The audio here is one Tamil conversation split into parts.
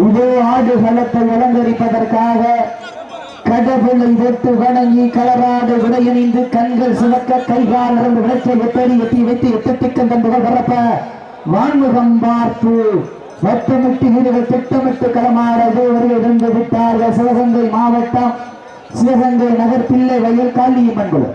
இதே ஆடு களத்தை அலங்கரிப்பதற்காக கடவுளை வெட்டு வணங்கி களராடு விடையணிந்து கண்கள் சிவக்க கைகால் நடந்து விளைச்சை எத்தடி எட்டி வைத்து எட்டத்திற்கும் தந்து வரப்ப வான்முகம் பார்த்து வட்டமிட்டு வீடுகள் திட்டமிட்டு களமாடது வருகை இருந்து விட்டார்கள். சிவகங்கை மாவட்டம் சிவகங்கை நகர் பிள்ளை வயல் காளியம்மன் குழு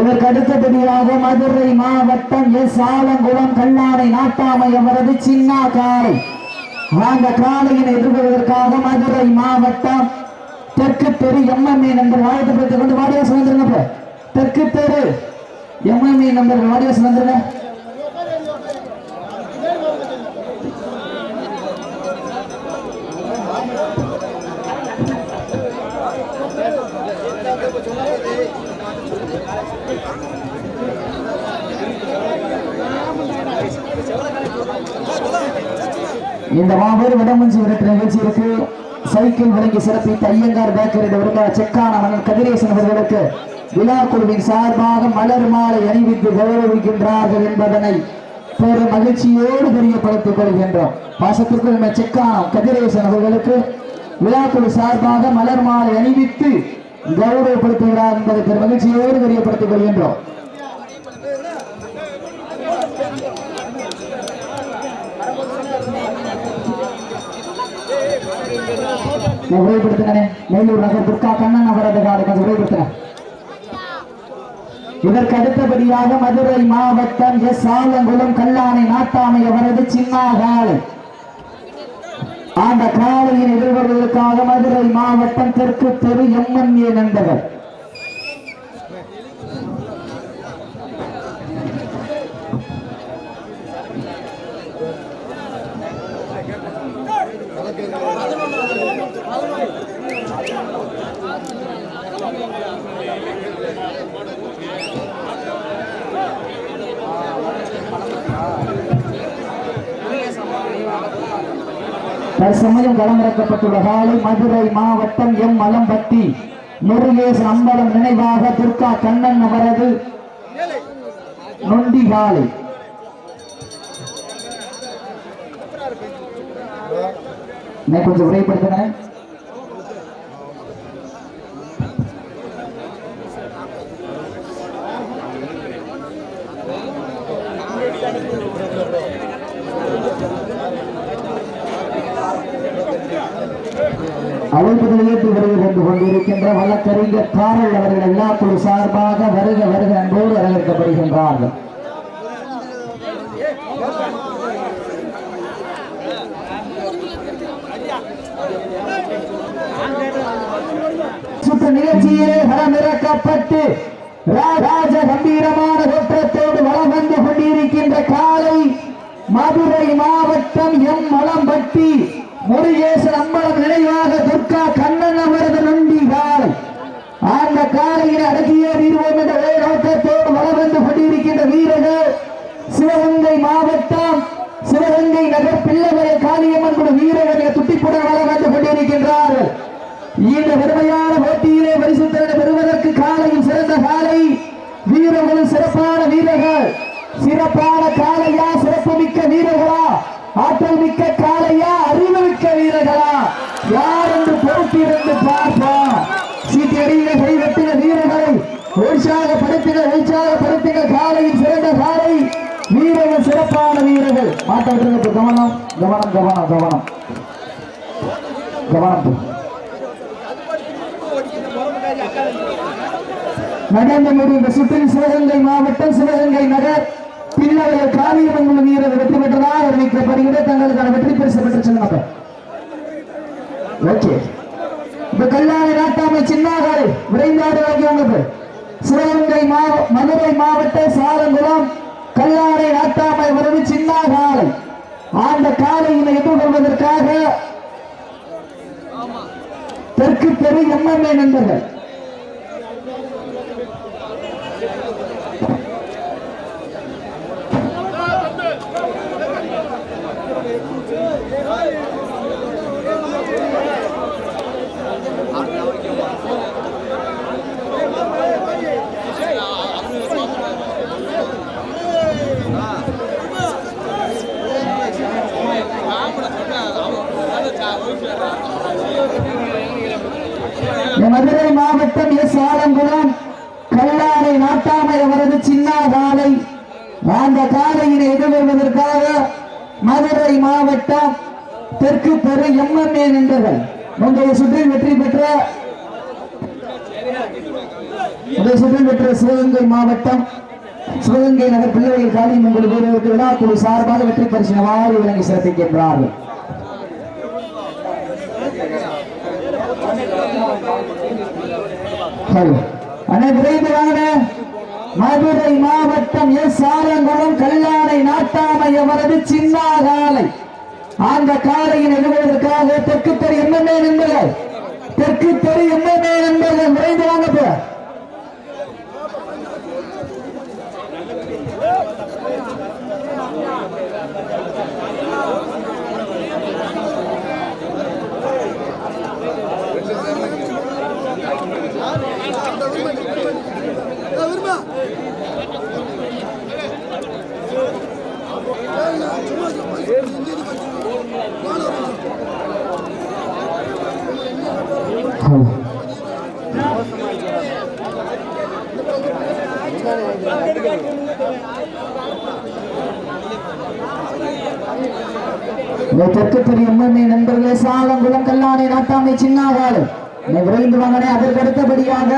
இதற்கு அடுத்தபடியாக மதுரை மாவட்டம் எஸ். ஆலங்குளம் கல்லாடை நாட்டாமை அவரது சின்ன காலை அந்த காலையினை எதிர்கொள்வதற்காக மதுரை மாவட்டம் தெற்கு தெரு எம்எம்ஏ நம்பர் பெற்றுக் கொண்டு வாடியாசம் வந்துருங்க தெற்கு தெரு எம்எம்ஏ நம்பர் வாடியாசம் வந்துருங்க இந்த மாபெரும் இடமஞ்சி விரட்டு நிகழ்ச்சியிற்கு சைக்கிள் விலங்கி சிறப்பித்த ஐயங்கார் பேக்கரி வருகிற செக்கான மன்னன் கதிரேசன் அவர்களுக்கு விழா குழுவின் சார்பாக மலர் மாலை அணிவித்து கௌரவிக்கின்றார்கள் என்பதனை பெரும் மகிழ்ச்சியோடு தெரியப்படுத்திக் கொள்கின்றோம். பாசத்திற்குரிய செக்கானம் கதிரேசன் அவர்களுக்கு விழாக்குழு சார்பாக மலர் மாலை அணிவித்து கௌரவப்படுத்துகிறார் என்பதை பெரும் மகிழ்ச்சியோடு தெரியப்படுத்திக் கொள்கின்றோம். நான் உரைப்படுத்துகிறேன் மேலூர் நகர் துர்கா கண்ணன் அவரது காடுகள் உரைப்படுத்துகிறேன் இதற்கு அடுத்தபடியாக மதுரை மாவட்டம் எஸ். ஆலங்குளம் கல்லானை நாட்டாமை அவரது சின்ன அந்த காலையின் எதிர்வருவதற்காக மதுரை மாவட்டம் தெற்கு தெரு எம்என்ஏ நண்பர்கள் தற்சமயம் களமிறக்கப்பட்டுள்ள காலை மதுரை மாவட்டம் எம் மலம்பட்டி. முருகேசன் அம்பலம் நினைவாக துர்கா கண்ணன் அவரது நொண்டி காலை. கொஞ்சம் உரைப்படுத்தினேன் அழைப்புதல் ஏற்று வருகை கொண்டு கொண்டிருக்கின்ற வழக்கறிஞர் காரல் அவர்கள் எல்லா குழு சார்பாக வருக வருக அன்போடு வரவேற்கப்படுகின்றார்கள். சுற்று நிகழ்ச்சியிலே களமிறக்கப்பட்டு ராஜ கம்பீரமான தோற்றத்தோடு வளம் வந்து கொண்டிருக்கின்ற காலை மதுரை மாவட்டம் எம் மலம்பட்டி முருகேசன் அம்பலம் நினைவாக துர்கா கண்ணன் அவரது நொண்டி அந்த காலையில் அடக்கியே தீர்வோம் என்ற ஒரே நோக்கத்தோடு வளம் வந்து கொண்டிருக்கின்ற வீரர்கள் சிவகங்கை மாவட்டம் சிவகங்கை நகர் பிள்ளைவரை காளியம்மன் கூட வீரர்கள் துட்டிப்புடன் வளம் வந்து கொண்டிருக்கின்றார்கள் இந்த பெருமையான போட்டியிலே பரிசுத்தரனை பெறுவதற்கு காலையும் சிறந்த காலை. வீரர்களும் சிறப்பான வீரர்கள். சிறப்பான காலையா சிறப்பு மிக்க வீரர்களா ஆற்றல் மிக்க காலையா அறிவு மிக்க வீரர்களா? யார் என்று பொறுத்திருந்து பார்த்து உற்சாகப்படுத்தின உற்சாகப்படுத்தின காலையில் சிறந்த காலை வீரர்கள் சிறப்பான வீரர்கள். மாட்டாட்டு கவனம் கவனம் கவனம் கவனம். கவனம். நடந்து முடிந்த சுற்றில் சிவகங்கை மாவட்டம் சிவகங்கை நகர். பின்னவர்கள் காவியமங்கலம் வீரர் வெற்றி பெற்றதாக அறிவிக்கப்படுகிறது. தங்களுக்கான வெற்றி பரிசு பெற்று சொன்னாங்க ஓகே. இப்ப கல்லாணி நாட்டாமை சின்னாகாடு விரைந்தாடு வாங்கியவங்க சிவகங்கை மதுரை மாவட்ட சாலங்குளம் கல்லாணை நாட்டாமை வருது சின்னாகாலை. அந்த காலையினை எதிர்கொள்வதற்காக தெற்கு தெரு எம்எம்ஏ நண்பர்கள் சாலங்குளம் கல்லானை நாட்டாமை அவரது சின்ன காலை அந்த காலையினை எதிர்கொள்வதற்காக மதுரை மாவட்டம் தெற்கு தெரு எம்எம்ஏ நின்றர்கள் முந்தைய சுற்றில் வெற்றி பெற்ற முந்தைய சுற்றில் பெற்ற சிவகங்கை மாவட்டம் சிவகங்கை நகர் பிள்ளைகள் காலி உங்கள் வீரருக்கு விழாக்குழு சார்பாக வெற்றி பரிசினவாறு விளங்கி சிறப்பிக்கின்றார்கள் ஹலோ. மதுரை மாவட்டம் எஸ் ஆலங்குளம் கல்லாணை நாட்டாமை அவரது சின்னாகாலை அந்த காலையின் எதிர்வதற்காக தெற்கு தெரு எம்எல்ஏ நண்பர்கள் தெற்கு தெரு எம்எல்ஏ நண்பர்கள் விரைந்து வாங்க இப்ப. இந்த தெற்கு நண்பர்களே சாலங்குளம் கல்லாணை நாட்டாமை சின்னாகாடு விரைந்து வாங்கனே அதற்கு அடுத்தபடியாக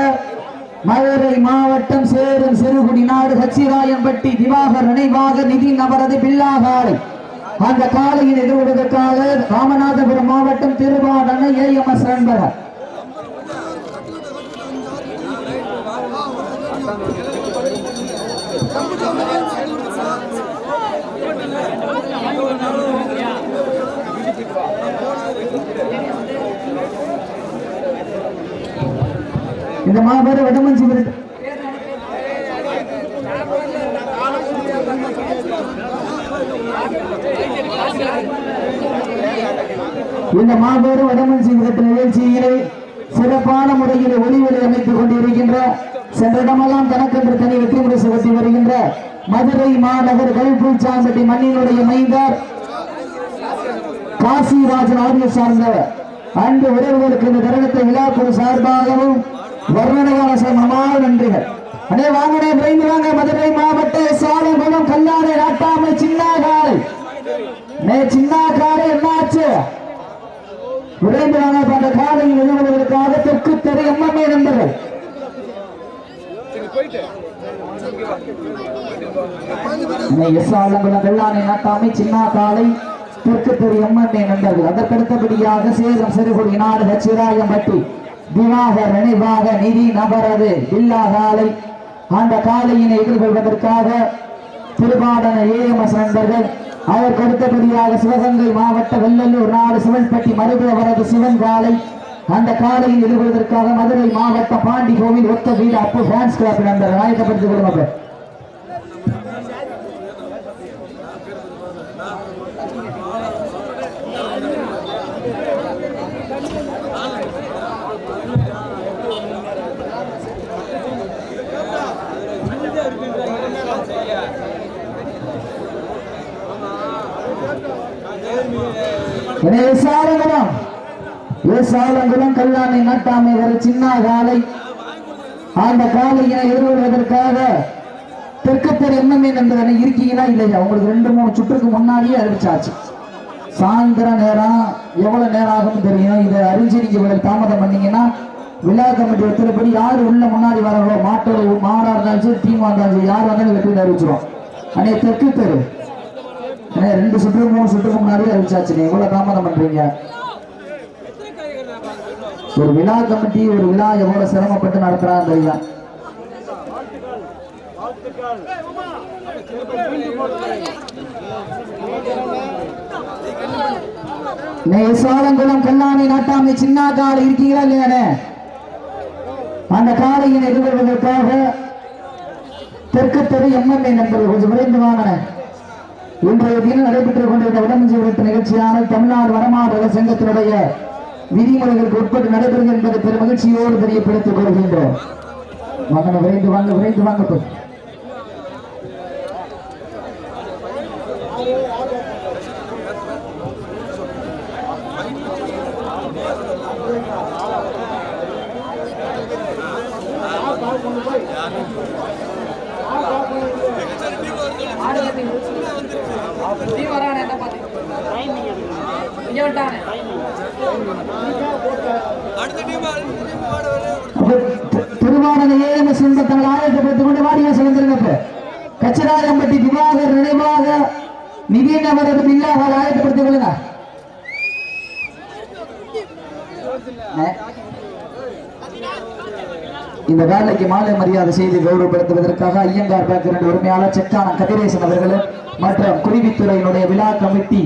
மதுரை மாவட்டம் சேரும் சிறுகுடி நாடு ஹச்சிராயன்பட்டி திவாகர் நினைவாக நிதி நபரது பில்லாகாடு அந்த காலையில் எதிர்கொள்வதற்காக ராமநாதபுரம் மாவட்டம் திருவாடனை ஏஎம்எஸ் நண்பர்கள் இந்த மாபெரு வடமஞ்சி விருது இந்த மாபெரும் வடமஞ்சி விருது நிகழ்ச்சியிலே சிறப்பான முறையில் ஒளிவலை அமைத்துக் கொண்டிருக்கின்ற சென்றடமெல்லாம் தனக்கென்று தனி வெற்றி முறை சுகத்தி வருகின்ற மதுரை மாநகர் கல்பூச்சாம்பட்டி மண்ணினுடைய மைந்தார் காசிராஜன் ஆரிய சார்ந்தவர் அன்பு உறவுகளுக்கு இந்த தருணத்தை விழாக்குழு சார்பாகவும் வர்ணனையான சமமான நன்றிகள். அடே வாங்கடே விரைந்து வாங்க. மதுரை மாவட்ட சாலங்குளம் கல்லாரை நாட்டாமை சின்னாகாரை. நே சின்னாகாரை என்னாச்சு? விரைந்து வாங்க இப்ப அந்த காலையில் எழுதுவதற்காக தெற்கு தெரு எம்எம்ஏ நண்பர்கள். எஸ்ஆலங்குளம் வெள்ளானை நாட்டாமை காலை தெற்கு தெரு எம்என்ஏ நண்பர்கள். அதற்கடுத்தபடியாக சேலம் சிறுகுடி நாடு ஹச்சிராயம்பட்டி திவாகர் நினைவாக நிதி நபரது இல்லா காலை அந்த காலையினை எதிர்கொள்வதற்காக திருபாடன ஏஎம்எஸ் நண்பர்கள் அவர் கொடுத்தபடியாக சிவகங்கை மாவட்ட வெள்ளலூர் நாடு சிவன்பட்டி மருது அவரது சிவன் காலை அந்த காலையில் எதிர்கொள்வதற்காக மதுரை மாவட்ட பாண்டி கோவில் ஒத்த வீடு அப்போ ஃபேன்ஸ் கிளப் நண்பர்கள் ஆயத்தப்படுத்திக் கொள்ளுங்க எனவே விசாலங்குளம் விசாலங்குளம் சாலங்குளம் கல்லாணை நாட்டாமை ஒரு சின்ன காலை. அந்த காலையினை எதிர்கொள்வதற்காக தெற்கத்தர் எம்எம்ஏ என்பதனை இருக்கீங்களா இல்லையா? உங்களுக்கு ரெண்டு மூணு சுற்றுக்கு முன்னாடியே அறிவிச்சாச்சு. சாயந்தர நேரம் எவ்வளவு நேரம் ஆகும் தெரியும்? இதை அறிஞ்சு நீங்க இவ்வளவு தாமதம் பண்ணீங்கன்னா விழா கமிட்டி ஒத்துழைப்படி யார் உள்ள முன்னாடி வராங்களோ மாட்டோட மாடா இருந்தாலும் சரி டீமா இருந்தாலும் சரி யார் வந்தாலும் வெற்றி அறிவிச்சிடும் அன்னைய தெற்கு தெரு. ரெண்டு சுற்று மூணு சுற்றுக்கு முன்னாடி அறிவிச்சாச்சு நீ எவ்வளவு தாமதம் பண்றீங்க. ஒரு விழா கமிட்டி ஒரு விழா எவ்வளவு சிரமப்பட்டு நடத்துறான்னு தெரியும் சோழங்குளம் கல்லாணி நாட்டாமை சின்ன காடு இருக்கீங்களா இல்லையானே அந்த காலையின் எதிர்கொள்வதற்காக தெற்கு தெரு எம்எல்ஏ நண்பர்கள் கொஞ்சம் விரைந்து வாங்கினேன் இன்றைய தினம் நடைபெற்றுக் கொண்டிருந்த உடம்பு விருத்து நிகழ்ச்சியான தமிழ்நாடு வடமாநில சங்கத்தினுடைய விதிமுறைகளுக்கு உட்பட்டு நடைபெறுகிறது என்பதை பெரும் மகிழ்ச்சியோடு தெரியப்படுத்திக் கொள்கின்றோம். வாங்க விரைந்து வாங்க விரைந்து வாங்க தங்கள் ஆயத்தப்படுத்திக் கொண்டு வாடிய சுதந்திரங்க கச்சிராயம்பட்டி திவாகர் நினைவாக நிதின் அவரது பில்லாக ஆயத்தப்படுத்திக் கொள்ளுங்க இந்த வேலைக்கு மாலை மரியாதை செய்து கௌரவப்படுத்துவதற்காக ஐயங்கார் பேங்க் உரிமையாளர் செக்கான கதிரேசன் அவர்களும் மற்றும் குருவித்துறையினுடைய விழா கமிட்டி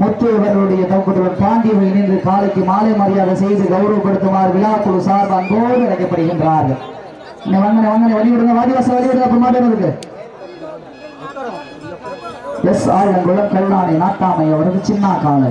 முத்து அவர்களுடைய தகுதியுடன் பாண்டியர்கள் இணைந்து காலைக்கு மாலை மரியாதை செய்து கௌரவப்படுத்துமாறு விழா குழு சார்பு அன்போடு அழைக்கப்படுகின்றார்கள். இன்னும் வாங்க வாங்க வழி விடுங்க வாதிவாசம் வழி விடுங்க அப்ப மாட்டேன் எஸ் ஆழங்குளம் கருணாணி நாட்டாமை அவரது சின்ன காலை.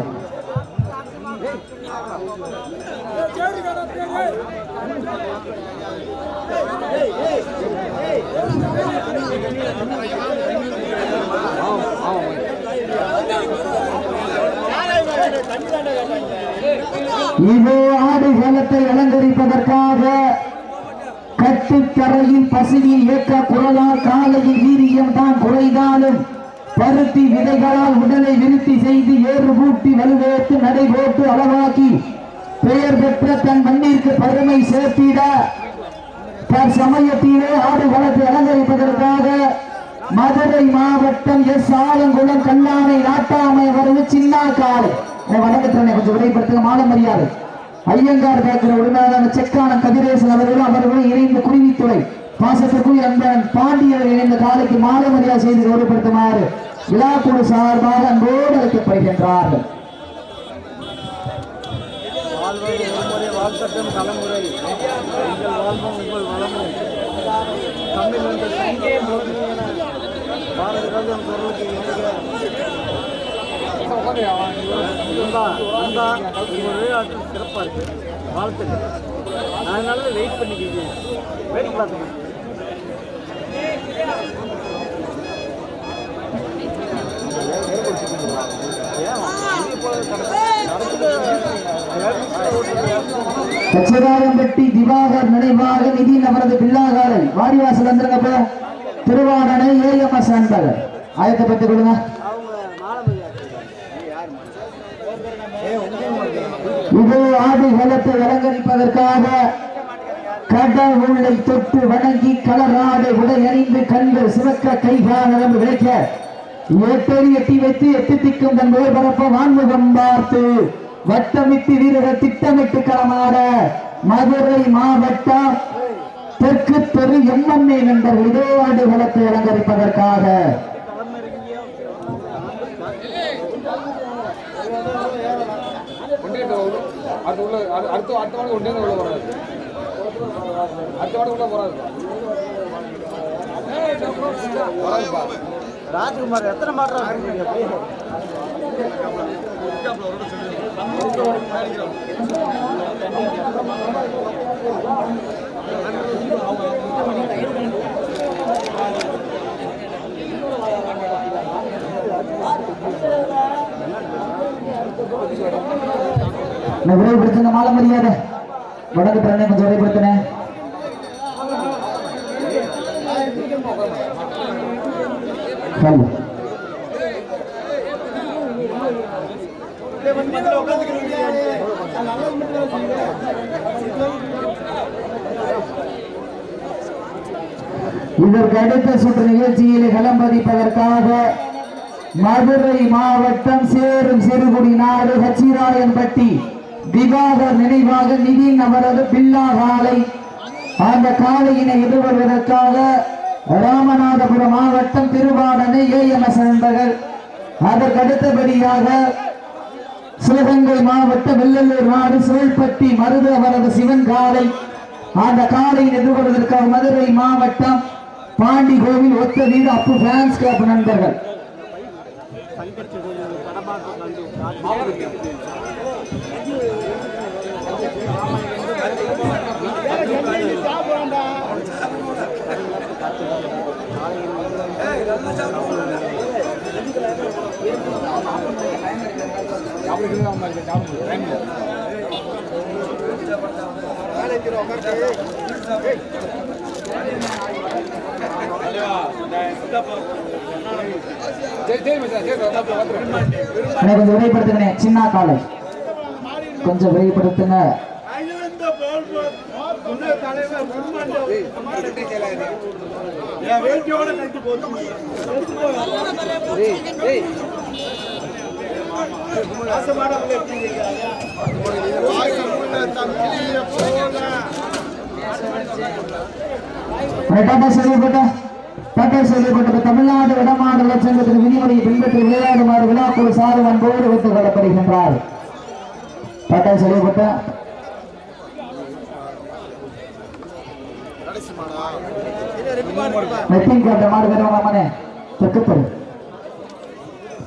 ஆடு ஆடுகளத்தை அலங்கரிப்பதற்காக கட்டுக்கரையில் பசுவின் இயக்க குரலால் காலையில் வீரியம் தான் குறைந்தாலும் பருத்தி விதைகளால் உடலை விருத்தி செய்து ஏறு பூட்டி வலுவேற்று நடை போட்டு அளவாக்கி பெயர் பெற்ற தன் மண்ணிற்கு பெருமை சேர்த்திட தற்சமயத்திலே ஆடுகளத்தை அலங்கரிப்பதற்காக மதுரை மாவட்டம் எஸ் ஆலங்குளம் கண்ணாமை நாட்டாமை வரவு சின்ன காலை வணக்கத்திறனை கொஞ்சம் விடைப்படுத்துங்க மாலை மரியாதை. ஐயங்கார் பேக்கிற உரிமையாளர் செக்கான கதிரேசன் அவர்களும் அவர்களும் இணைந்து குருவித்துறை பாசத்திற்கும் அன்பன் பாண்டியர் இணைந்த காலைக்கு மாலை மரியாதை செய்து கௌரவப்படுத்துமாறு விழாக்குழு சார்பாக அன்போடு அழைக்கப்படுகின்றார்கள். வாழ்வது வாழ்த்தட்டும் தலைமுறை எங்கள் வாழ்வும் உங்கள் வளமும் தமிழ் என்ற சங்கே முழங்குகிற பாரத ராஜம் பொருளுக்கு விளையாட்டு சிறப்பாக வாழ்த்துக்கள். அதனால வெயிட் பண்ணிக்கிங்க வேடிக்கை திவாகர் நினைவாக நிதி அவரது பிள்ளாகாரன். வாரிவாசல் வந்துருங்கப்ப திருவாடனை ஏஎம்எஸ் அன்பர் ஆயத்தப்பட்டுக் கொடுங்க அவங்க மாலை இது ஆடு களத்தை அலங்கரிப்பதற்காக கடவுளை தொட்டு வணங்கி கலராடு உடை அணிந்து கண்டு சிவக்க கைகாலம் விளைக்க எட்டடி எட்டி வைத்து எட்டு திக்கும் தன் பரப்ப வான்முகம் பார்த்து வட்டமிட்டு வீரர்கள் திட்டமிட்டு களமாட மதுரை மாவட்டம் தெற்கு தெரு எம்எம்ஏ நண்பர் இதோ ஆடு களத்தை அலங்கரிப்பதற்காக கொண்டேட்டு வரும். அடுத்த உள்ள அடு- அடுத்த அடுத்த வாரம் கொண்டே உள்ள வராது அடுத்த வாரம் உள்ள வராது வராதுப்பா ராஜ்குமார் எத்தனை மாற்றம் அப்படியே நான் விரைவுபடுத்தின மாலை மரியாதை வடக்கு பிறனை கொஞ்சம் விரைவுபடுத்தினேன் இதற்கு அடுத்த சுற்று நிகழ்ச்சியில் களம் பதிப்பதற்காக மதுரை மாவட்டம் சேரும் சிறுகுடி நாடு ஹச்சிராயன்பட்டி விவாக நினைவாக நிதின் அவரது பில்லா காலை அந்த காலையினை எதிர்வருவதற்காக ராமநாதபுரம் மாவட்டம் திருவாடனை ஏஎம்எஸ் நண்பர்கள். அதற்கு அடுத்தபடியாக சிவகங்கை மாவட்டம் வெள்ளலூர் நாடு சோழ்பட்டி மருது அவரது சிவன் காலை அந்த காலை எதிர்கொள்வதற்காக மதுரை மாவட்டம் பாண்டி கோவில் ஒத்த வீடு அப்பு ஃபேன்ஸ் கிளப் நண்பர்கள் தங்கச்சி கொஞ்சம் படமாட்டம் கண்டு ஞாபகம் இருக்கு, ஆமா, இருக்கு, ஞாபகம் இருக்கு. டைம் இல்லை. சரி சரி மச்சான் சரி பார்த்து பார்த்து எனக்கு கொஞ்சம் விடைப்படுத்துகிறேன் சின்ன காலை. கொஞ்சம் விரைவுபடுத்துங்க. டாட்டா செய்யப்பட்ட டாட்டா தமிழ்நாடு வடமாநில சங்கத்தின் விதிமுறையை பின்பற்றி விளையாடுமாறு விழாக்குழு சாரு அன்போடு ஒத்துக் கொள்ளப்படுகின்றார் டாட்டா செய்யப்பட்ட மெட்டிங் காட்ட மாடுகிறவங்க மனே?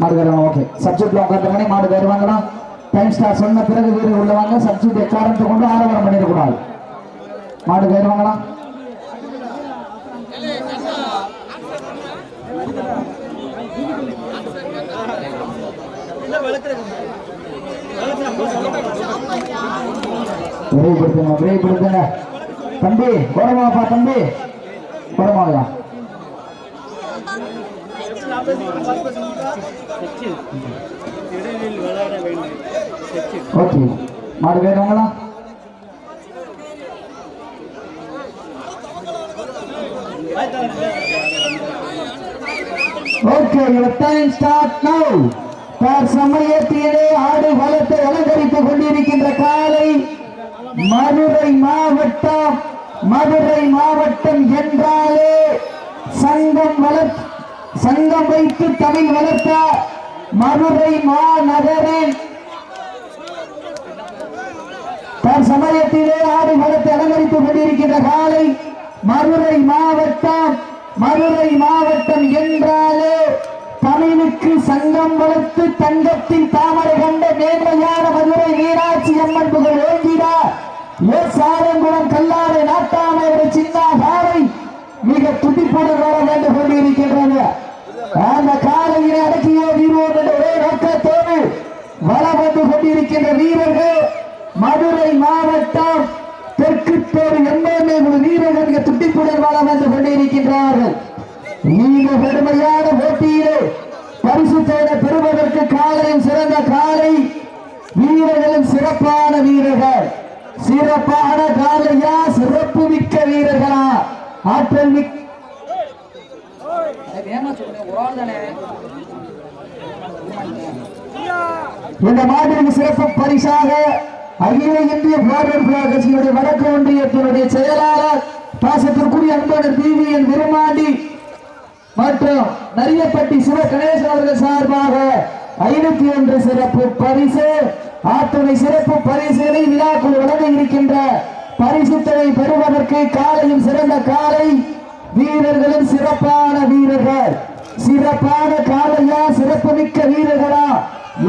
மாடு மாடுகிறவங்க ஓகே சப்ஜெக்ட்ல உட்காந்துருக்கனே மாடு வருவாங்களா டைம் ஸ்டார் சொன்ன பிறகு வீடு உள்ளவங்க சப்ஜெக்ட் காரணத்தை கொண்டு ஆரம்பம் பண்ணிடக்கூடாது. மாடு வருவாங்களா விரைவுபடுத்துங்க விரைவுபடுத்துங்க. தம்பி கோரமாப்பா தம்பி. கோரமாவையா ஓகே மாடு வேணுங்களா okay your time start now. தற்சமயத்திலே ஆடு வளத்தை அலங்கரித்துக் கொண்டிருக்கின்ற காலை மதுரை மாவட்டம் மதுரை மாவட்டம் என்றாலே சங்கம் வளர் சங்கம் வைத்து தமிழ் வளர்த்த மதுரை மாநகரின் சமயத்திலே ஆடு மதத்தை அலங்கரித்துக் கொண்டிருக்கின்ற காலை மதுரை மாவட்டம் மதுரை மாவட்டம் என்றாலே தமிழுக்கு சங்கம் வளர்த்து தங்கத்தின் தாமரை கண்ட நேர்மையான மதுரை மீனாட்சி அம்மன் புகழ் ஓங்கிடா சாரங்குளம் ஆரங்குளம் நாட்டாமை சின்ன காலை மிக துடிப்புடன் வர வேண்டும் அந்த காலையினை அடக்கிய வீரோடு ஒரே நோக்கத்தோடு வளம் வந்து கொண்டிருக்கின்ற வீரர்கள் மதுரை மாவட்டம் தெற்கு தேர் எம்எல்ஏ வீரர்கள் துட்டிப்புடன் வளம் வந்து கொண்டிருக்கின்றார்கள். இந்த பெருமையான போட்டியிலே பரிசுத்தோட பெறுவதற்கு காலையும் சிறந்த காலை வீரர்களும் சிறப்பான வீரர்கள். சிறப்பான காலையா? சிறப்பு மிக்க வீரர்களா? ஆற்றல் மிக்க இந்த மாதிரி சிறப்பு பரிசாக அகில இந்திய பார்வர்ட் பிளாக் கட்சியினுடைய வடக்கு ஒன்றியத்தினுடைய செயலாளர் பாசத்திற்குரிய அன்பனர் பிவிஎன் விருமாண்டி மற்றும் நரியப்பட்டி சிவ கணேசன் அவர்கள் சார்பாக ஐநூத்தி ஒன்று சிறப்பு பரிசு ஆத்துணை சிறப்பு பரிசுகளை விழாக்குள் வழங்க இருக்கின்ற பரிசுத்தனை பெறுவதற்கு காலையும் சிறந்த காலை வீரர்களும் சிறப்பான வீரர்கள். சிறப்பான காலையா சிறப்பு மிக்க வீரர்களா?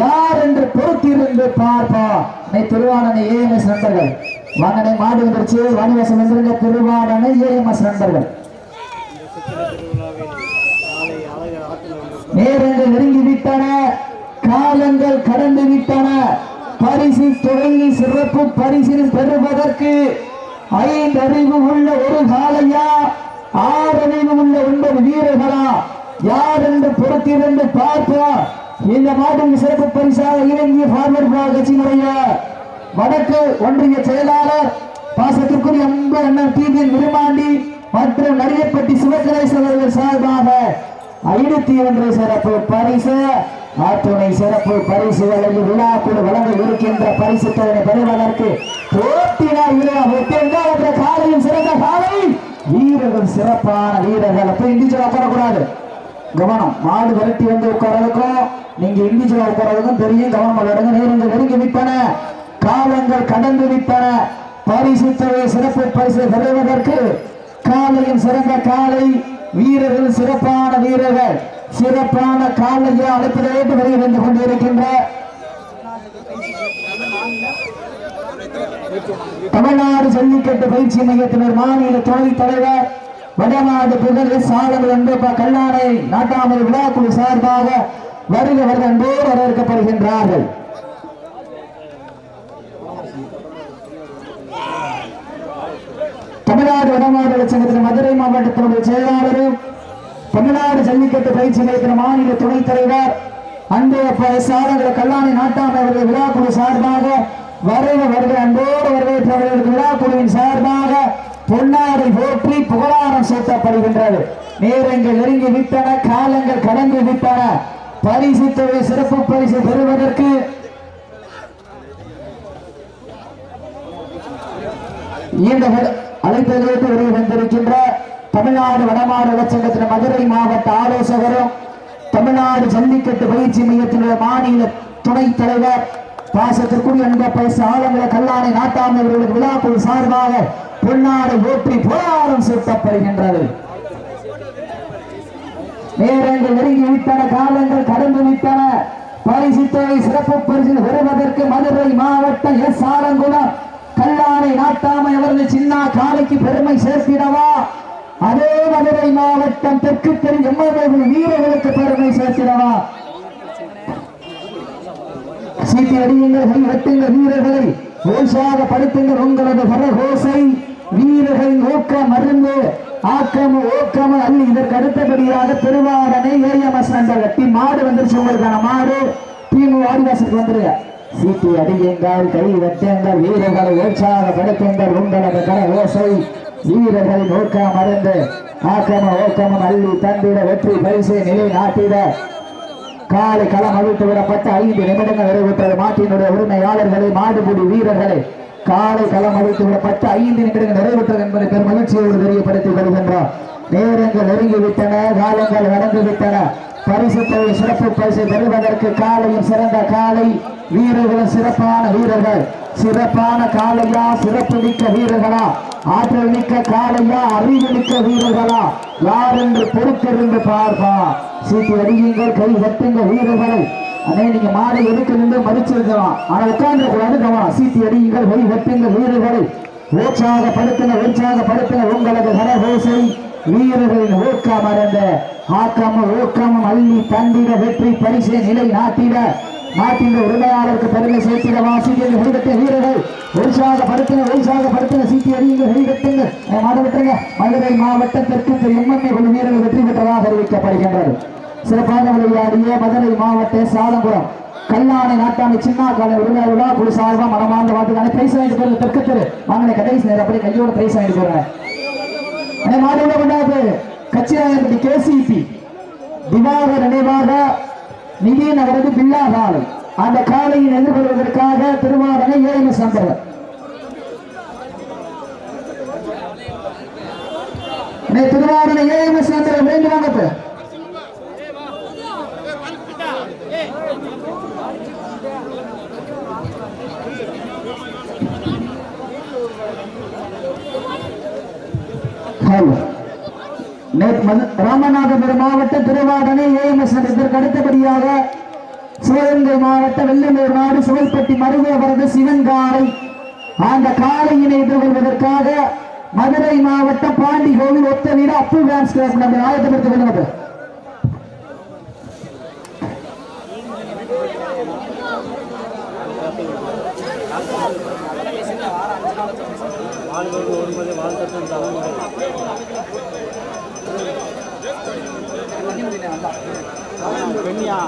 யார் என்று பொறுத்திருந்து பார்ப்போம். நை திருவாடனை ஏஎம்எஸ் நண்பர்கள். வாங்கனை மாடு வந்துருச்சு வாணிவாசம் வந்துருங்க திருவாடனை ஏஎம்எஸ் நண்பர்கள். நேரங்கள் நெருங்கி விட்டன காலங்கள் கடந்து விட்டன பரிசு தொடங்கி சிறப்பு பரிசில் பெறுவதற்கு ஐந்து அறிவு உள்ள ஒரு காலையா? ஆறு உள்ள ஒன்பது வீரர்களா? யார் என்று பொறுத்திருந்து பார்ப்போம். இந்த மாட்டுக்கு சிறப்பு பரிசாக இலங்கை பார்வர்ட் பிளாக் கட்சியினுடைய வடக்கு ஒன்றிய செயலாளர் பாசத்திற்குரிய அன்பு அண்ணன் டிபிஎன் விருமாண்டி மற்றும் நரியப்பட்டி சிவகணேசன் அவர்கள் சார்பாக ஐநூத்தி ஒன்று சிறப்பு பரிசு ஆத்துணை சிறப்பு பரிசுகளை விழாக்குழு வழங்க இருக்கின்ற பரிசு தலைமை பெறுவதற்கு போட்டினா என்ற காலையும் சிறந்த காலை வீரர்கள் சிறப்பான வீரர்கள். அப்ப இண்டிஜுவல் உட்காரக்கூடாது. கவனம். மாடு விரட்டி வந்து உட்காரதுக்கும் நீங்க இண்டிஜுவல் உட்காரதுக்கும் தெரியும். கவனம் விளையாடுங்க நேரங்கள் நெருங்கி நிற்பன காலங்கள் கடந்து நிற்பன பரிசு தொகை சிறப்பு பரிசு பெறுவதற்கு காலையின் சிறந்த காலை வீரர்கள் சிறப்பான வீரர்கள் சிறப்பான காலையை அழைப்பதற்கு வருகை வந்து கொண்டிருக்கின்ற தமிழ்நாடு ஜல்லிக்கட்டு பயிற்சி மையத்தினர் மாநில துணைத் தலைவர் வடநாடு புகழ் சாலம் என்ப கல்லாணை நாட்டாமல் விழாக்குழு சார்பாக வருக வருக அன்போடு வரவேற்கப்படுகின்றார்கள். தமிழ்நாடு வடமாநில சங்கத்தின் மதுரை மாவட்டத்தினுடைய செயலாளரும் தமிழ்நாடு ஜல்லிக்கட்டு பயிற்சி மையத்தின் மாநில துணைத் தலைவர் அன்பு சாதங்களை கல்லாணி நாட்டாமை அவர்கள் விழாக்குழு சார்பாக வரைவு வருக அன்போடு வரவேற்றவர்களுக்கு விழாக்குழுவின் சார்பாக பொன்னாடை போற்றி புகழாரம் சூட்டப்படுகின்றது. நேரங்கள் நெருங்கி விட்டன காலங்கள் கடந்து விட்டன. பரிசு தொகை சிறப்பு பரிசு பெறுவதற்கு இந்த அழைப்பதற்கு வருகை வந்திருக்கின்ற தமிழ்நாடு வடமாநில சங்கத்தின் மதுரை மாவட்ட ஆலோசகரும் தமிழ்நாடு ஜல்லிக்கட்டு பயிற்சி மையத்தினுடைய மாநில துணைத் தலைவர் பாசத்திற்குரிய அன்ப பரிசு ஆலங்குள கல்லாணை நாட்டாமை அவர்களுக்கு விழாக்குழு சார்பாக பொன்னாடு ஓற்றி புகழாரம் சூட்டப்படுகின்றது. நேரங்கள் நெருங்கி விட்டன காலங்கள் கடந்து விட்டன. பரிசு தொகை சிறப்பு பரிசு வருவதற்கு மதுரை மாவட்டம் எஸ் ஆலங்குளம். கல்லானை நாட்டாமை அவரது சின்ன காலைக்கு பெருமை சேர்த்திடவா? அதே மதுரை மாவட்டம் தெற்கு தெரு எம்எல்ஏ வீரர்களுக்கு பெருமை சேர்க்கிறவா? சீட்டி அடியுங்கள் கை வெட்டுங்கள் வீரர்களை. ஓசாக படுத்துங்கள் உங்களது கரகோசை வீரர்கள் ஊக்க மருந்து ஆக்கம ஓக்கம அல்லி இதற்கு அடுத்தபடியாக திருவாரனை ஏஎம்எஸ் நண்பர் கட்டி மாடு வந்துருச்சு. உங்களுக்கான மாடு. திமுக ஆதிவாசத்துக்கு வந்துருங்க. சீட்டி அடியுங்கள் கை வெட்டுங்கள் வீரர்களை. உற்சாகப்படுத்துங்கள் உங்களது கரகோசை வீரர்கள் ஊக்க மருந்து ஆக்கம ஓக்கமம் அள்ளி தந்திட வெற்றி பரிசு நிலை நாட்டிட. காலை களம் அவிழ்த்து விடப்பட்ட ஐந்து நிமிடங்கள் நிறைவேற்றது. மாட்டினுடைய உரிமையாளர்களை மாடுபுடி வீரர்களை காலை களம் அவிழ்த்து விடப்பட்ட ஐந்து நிமிடங்கள் நிறைவேற்றது என்பதை பெரும் மகிழ்ச்சியோடு தெரியப்படுத்தி வருகின்றோம் நேரங்கள் நெருங்கி விட்டன காலங்கள் நடந்துவிட்டன பரிசுத்தை சிறப்பு பரிசை பெறுவதற்கு காலையும் சிறந்த காலை. வீரர்களும் சிறப்பான வீரர்கள். சிறப்பான காலையா? சிறப்பு மிக்க வீரர்களா? ஆற்றல் மிக்க காலையா? அறிவு மிக்க வீரர்களா? யார் என்று பொறுத்திருந்து பார்ப்பா. சீட்டு அடியுங்கள் கை வெட்டுங்க வீரர்களை. அதே நீங்க மாலை எடுக்க நின்று மதிச்சிருக்கலாம். ஆனா உட்கார்ந்து கூடாது கவனம். சீட்டி அடியுங்கள் கை வெட்டுங்க வீரர்களை. உற்சாகப்படுத்துங்க உற்சாகப்படுத்துங்க உங்களது கரகோசை வீரர்களின் ஊக்கம் மறந்த ஆக்கமும் ஊக்கமும் அள்ளி தந்திட வெற்றி பரிசு நிலை நாட்டிட. நாட்டின் உரிமையாளருக்கு பெருமை சேர்த்திட வாசிகள் ஹெல்கட்ட வீரர்கள். உற்சாகப்படுத்துங்க உற்சாகப்படுத்துங்க சீட்டி அடியுங்க ஹெல்கட்டுங்க மாடு விட்டுருங்க மதுரை மாவட்டத்திற்கு எம்எம்ஏ குழு வீரர்கள் வெற்றி பெற்றதாக அறிவிக்கப்படுகின்றது. சிறப்பாக விளையாடிய மதுரை மாவட்ட சாலங்குளம் கல்லாணை நாட்டாணி சின்ன காலை விடுதலை விழா குழு சார்பாக மனமார்ந்த வாழ்த்துக்கான பிரைஸ் வாங்கிட்டு போகிற தெற்கு தெரு. வாங்கின கடைசி நேரம் அப்படியே கையோட பிரைஸ் வாங்கிட்டு போகிறேன் அண்ணே, மாடு விட கொண்டாது கச்சிராயப்பட்டி கேசிபி திவாகர் நினைவாக அவரது பில்லா காலை அந்த காலையை எதிர்கொள்வதற்காக திருவாரனை ஏழு சந்தவர் திருவாரனை ஏழு சந்தவர் வேண்டி வாங்க ராமநாதபுரம் மாவட்டம் திருவாடனை ஏஎம்எஸ் இதற்கு அடுத்தபடியாக சிவகங்கை மாவட்டம் வெள்ளமூர் நாடு சுவல்பட்டி மருதவரது சிவன் காலை அந்த காலையினை எதிர்கொள்வதற்காக மதுரை மாவட்டம் பாண்டிகோவில் ஒத்த வீடு அப்பு டான்ஸ் கிளப் நம்ம ஆயத்தப்படுத்திக் கொள்ளுங்க வாழ்வது ஒன்பது வாழ்த்தட்டும் தலைமுறை பெண்ணியா?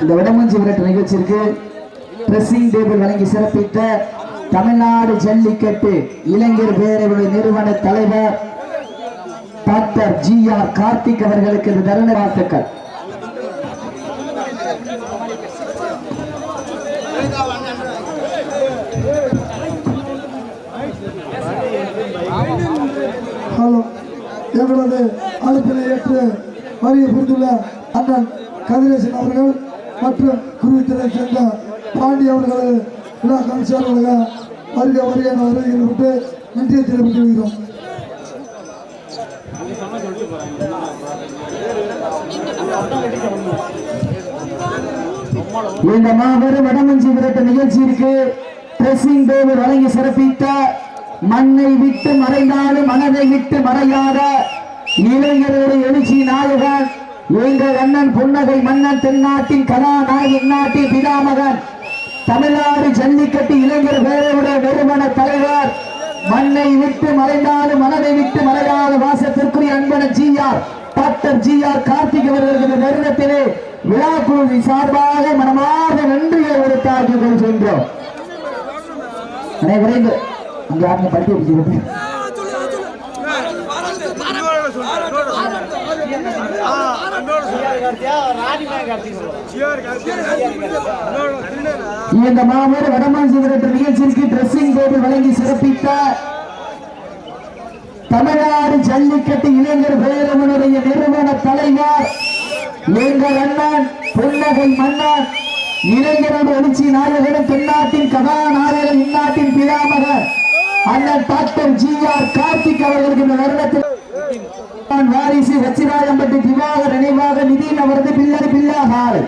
இந்த விடமஞ்சி விரட்டு நிகழ்ச்சிக்கு ட்ரெஸ்ஸிங் டேபிள் வழங்கி சிறப்பித்த தமிழ்நாடு ஜல்லிக்கட்டு இளைஞர் பேரவை நிறுவன தலைவர் டாக்டர் ஜி ஆர் கார்த்திக் அவர்களுக்கு இந்த தருண வாழ்த்துக்கள். எங்களது அழைப்பினை ஏற்று வருகை புரிந்துள்ள அண்ணன் கதிரேசன் அவர்கள் மற்றும் குருவித்திரை சேர்ந்த பாண்டி அவர்களை விழா கமிஷன் அவர்கள் வருக வருக என வருகையில் விட்டு நன்றியை தெரிவித்து வருகிறோம் இந்த மாபெரும் வடமஞ்சி விரட்டு நிகழ்ச்சியிற்கு பிரசிங் டேபிள் வழங்கி சிறப்பித்த மண்ணை விட்டு மறைந்தாலும் மனதை விட்டு மறையாத இளைஞருடைய எழுச்சி நாயகன் எங்கள் அண்ணன் புன்னகை மன்னன் தென்னாட்டின் கதாநாயகி நாட்டின் பிதாமகன் தமிழ்நாடு ஜல்லிக்கட்டு இளைஞர் பேரவுடைய நிறுவன தலைவர். மண்ணை விட்டு மறைந்தாலும் மனதை விட்டு மறையாத வாசத்திற்குரிய அன்பன G R doctor G R Karthik அவர்களுக்கு தருணத்திலே விழா குழுவின் சார்பாக மனமார்ந்த நன்றியை உறுத்தாக்கி கொள்கின்றோம் அனைவரைந்து அங்க யாருங்க பட்டி வச்சுக்கிட்டு இந்த மாபெரும் வடமான் சிகரெட் நிகழ்ச்சிக்கு டிரெஸ்ஸிங் டேபிள் வழங்கி சிறப்பித்த தமிழ்நாடு ஜல்லிக்கட்டு இளைஞர் பேரவனுடைய நிறுவன தலைவர் எங்கள் அண்ணன் புன்னகை மன்னன் இளைஞரோடு எழுச்சி நாயகனும் தென்னாட்டின் கதாநாயகன் இந்நாட்டின் பிதாமகர் அண்ணன் டாக்டர் ஜி ஆர் கார்த்திக் அவர்களுக்கு இந்த வருடத்தில் வாரிசு வச்சிராயம்பட்டி திவாகர் நினைவாக நிதியின் அவரது பிள்ளை பிள்ளாகார்